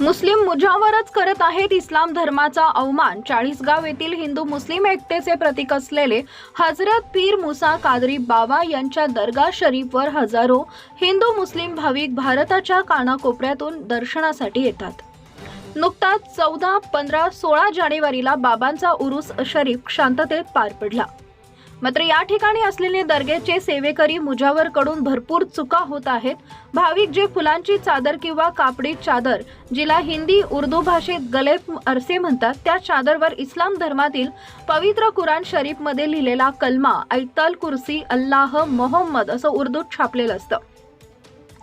मुस्लिम मुजावरच करत आहेत इस्लाम धर्माचा अवमान. चाळीसगाव येथील हिंदू मुस्लिम एकतेचे प्रतीक असलेले हजरत पीर मुसा कादरी बाबा यांच्या दर्गा शरीफवर हजारो हिंदू मुस्लिम भाविक भारताच्या कानाकोपऱ्यातून दर्शनासाठी येतात. नुकताच चौदा पंधरा सोळा जानेवारीला बाबांचा उरूस शरीफ शांततेत पार पडला. मात्र या ठिकाणी असलेले दर्गेचे सेवेकरी मुजावरकडून भरपूर चुका होत आहेत. भाविक जे फुलांची चादर किंवा कापडी चादर जिला हिंदी उर्दू भाषेत गलेफ अरसे म्हणतात त्या चादरवर इस्लाम धर्मातील पवित्र कुराण शरीफमध्ये लिहिलेला कलमा ऐतल कुर्सी अल्लाह मोहम्मद असं उर्दूत छापलेलं असतं.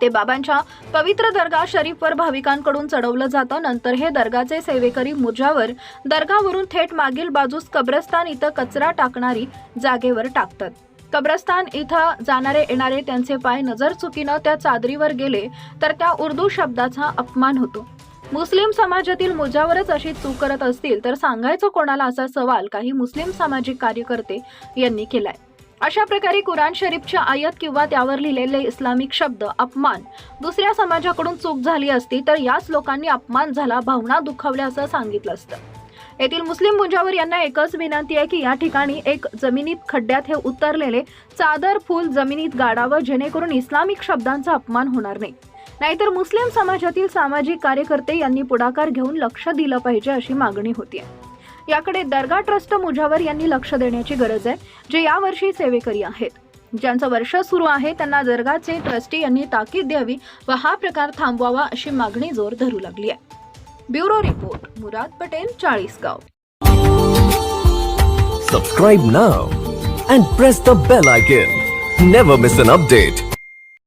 ते बाबांच्या पवित्र दर्गा शरीफवर भाविकांकडून चढवलं जातं. नंतर हे दर्गाचे सेवेकरी मुजावर दर्गावरून थेट मागील बाजूस कब्रस्तान इथं कचरा टाकणारी जागेवर टाकतात. कब्रस्तान इथं जाणारे येणारे त्यांचे पाय नजर चुकीनं त्या चादरीवर गेले तर त्या उर्दू शब्दाचा अपमान होतो. मुस्लिम समाजातील मुजावरच अशी चूक करत असतील तर सांगायचं कोणाला असा सवाल? काही मुस्लिम सामाजिक कार्यकर्ते यांनी केलाय. अशा प्रकारे कुराण शरीफच्या आयत किंवा त्यावर लिहिलेले इस्लामिक शब्द अपमान. दुसऱ्या समाजाकडून चूक झाली असती तर याच लोकांनी अपमान झाला भावना दुखावल्या असं सांगितलं असतं. येथील मुस्लिम मुंजावर यांना एकच विनंती आहे की या ठिकाणी एक जमिनीत खड्ड्यात हे उतरलेले चादर फूल जमिनीत गाडावं जेणेकरून इस्लामिक शब्दांचा अपमान होणार नाही. नाहीतर मुस्लिम समाजातील सामाजिक कार्यकर्ते यांनी पुढाकार घेऊन लक्ष दिलं पाहिजे अशी मागणी होती याकडे दर्गा ट्रस्ट मुजावर यांनी लक्ष देण्याची गरज आहे जे यावर्षी सेवेकरी आहेत. ज्यांचं वर्ष सुरू आहे त्यांना दर्गाचे ट्रस्टी यांनी ताकीद द्यावी व हा प्रकार थांबवावा अशी मागणी जोर धरू लागली आहे. Bureau report Murad Patel Chalisgaon. Subscribe now and press the bell icon never miss an update